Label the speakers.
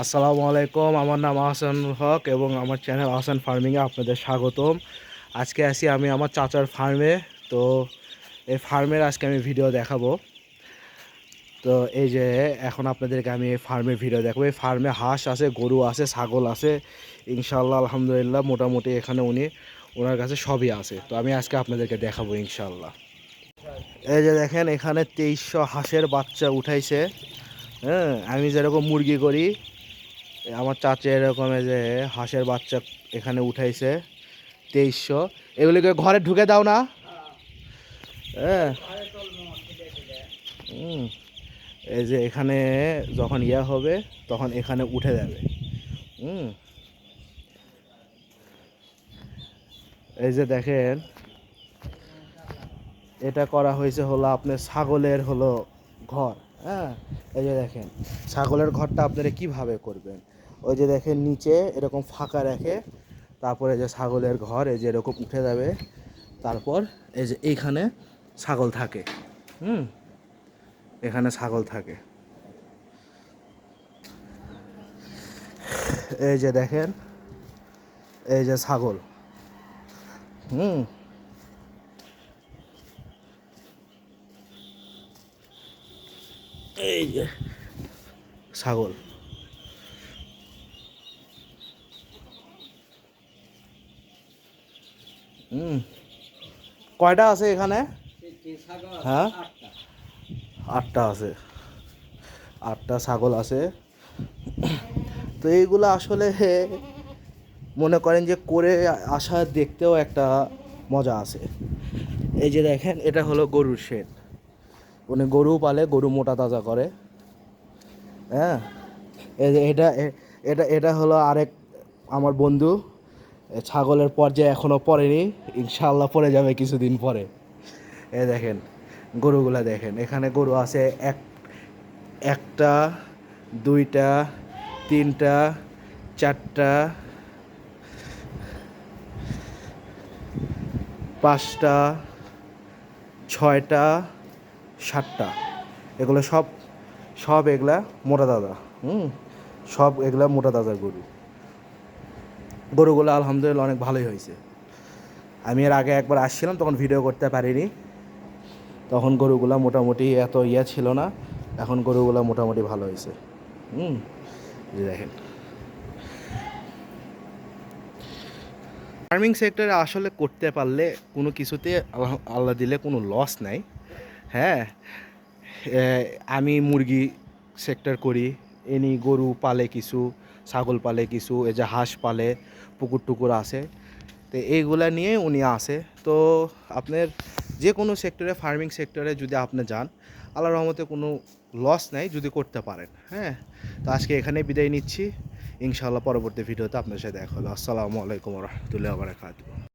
Speaker 1: আসসালামু আলাইকুম আমার নাম আহসান হক এবং আমার চ্যানেল আহসান ফার্মিংয়ে আপনাদের স্বাগতম। আজকে আসি আমি আমার চাচার ফার্মে, তো এই ফার্মের আজকে আমি ভিডিও দেখাবো। তো এই যে এখন আপনাদেরকে আমি এই ফার্মের ভিডিও দেখাবো। এই ফার্মে হাঁস আছে, গরু আছে, ছাগল আছে ইনশাল্লাহ আলহামদুলিল্লাহ, মোটামুটি এখানে উনি, ওনার কাছে সবই আছে। তো আমি আজকে আপনাদেরকে দেখাবো ইনশাল্লাহ এই যে দেখেন, এখানে তেইশশো হাঁসের বাচ্চা উঠাইছে। হ্যাঁ আমি যেরকম মুরগি করি আমার চাচা এরকম যে হাঁসের বাচ্চা এখানে উঠাইছে, তেইশশো। এগুলিকে ঘরে ঢুকে দাও না। হ্যাঁ এই যে এখানে যখন ইয়া হবে, তখন এখানে উঠে যাবে। হুম। এই যে দেখেন, এটা করা হয়েছে হলো আপনার ছাগলের হলো ঘর হ্যাঁ? এই যে দেখেন, ছাগলের ঘরটা আপনারা কীভাবে করবেন? ওই যে দেখেন নিচে এরকম ফাঁকা রেখে তারপরে যে ছাগলের ঘর, এই যে এরকম উঠে যাবে। তারপর এই যে এইখানে ছাগল থাকে। হুম? এখানে ছাগল থাকে। এই যে দেখেন, এই যে ছাগল। হুম? এই যে ছাগল। হুম। কয়টা আছে এখানে? হ্যাঁ? আটটা আছে। আটটা ছাগল আছে। তো এইগুলো আসলে মনে করেন যে করে আসা দেখতেও একটা মজা আছে। এই যে দেখেন, এটা হলো গরুর শেড। উনি গরু পালে, গরু মোটা তাজা করে। হ্যাঁ? এটা এটা এটা হলো আরেক আমার বন্ধু। ছাগলের পর্যায়ে এখনও পড়েনি। ইনশাল্লাহ পড়ে যাবে কিছুদিন পরে। এ দেখেন, গরুগুলা দেখেন, এখানে গরু আছে এক, একটা, দুইটা, তিনটা, চারটা, পাঁচটা, ছয়টা, সাতটা। এগুলো সব সব এগুলা মোটা দাদা হুম? সব এগুলা মোটা দাদার গরু। গরুগুলো আলহামদুলিল্লাহ অনেক ভালোই হয়েছে। আমি এর আগে একবার আসছিলাম, তখন ভিডিও করতে পারিনি। তখন গরুগুলা মোটামুটি এত ইয়ে ছিল না, এখন গরুগুলা মোটামুটি ভালো হয়েছে। হুম দেখেন। ফার্মিং সেক্টরে আসলে করতে পারলে কোনো কিছুতে আল্লাহ দিলে কোনো লস নাই। হ্যাঁ আমি মুরগি সেক্টর করি, এনি গরু পালে কিছু ছাগল পালে কিছু, এই যে হাঁস পালে, পুকুর টুকুর আছে। তো এইগুলা নিয়ে উনি আসে। তো আপনার যে কোনো সেক্টরে, ফার্মিং সেক্টরে যদি আপনি যান আল্লাহ রহমতে কোনো লস নেই যদি করতে পারেন হ্যাঁ? তো আজকে এখানে বিদায় নিচ্ছি। ইনশাআল্লাহ পরবর্তী ভিডিওতে আপনার সাথে দেখা হলো আসসালামু আলাইকুম রহমতুল্লাহ বারাকাতু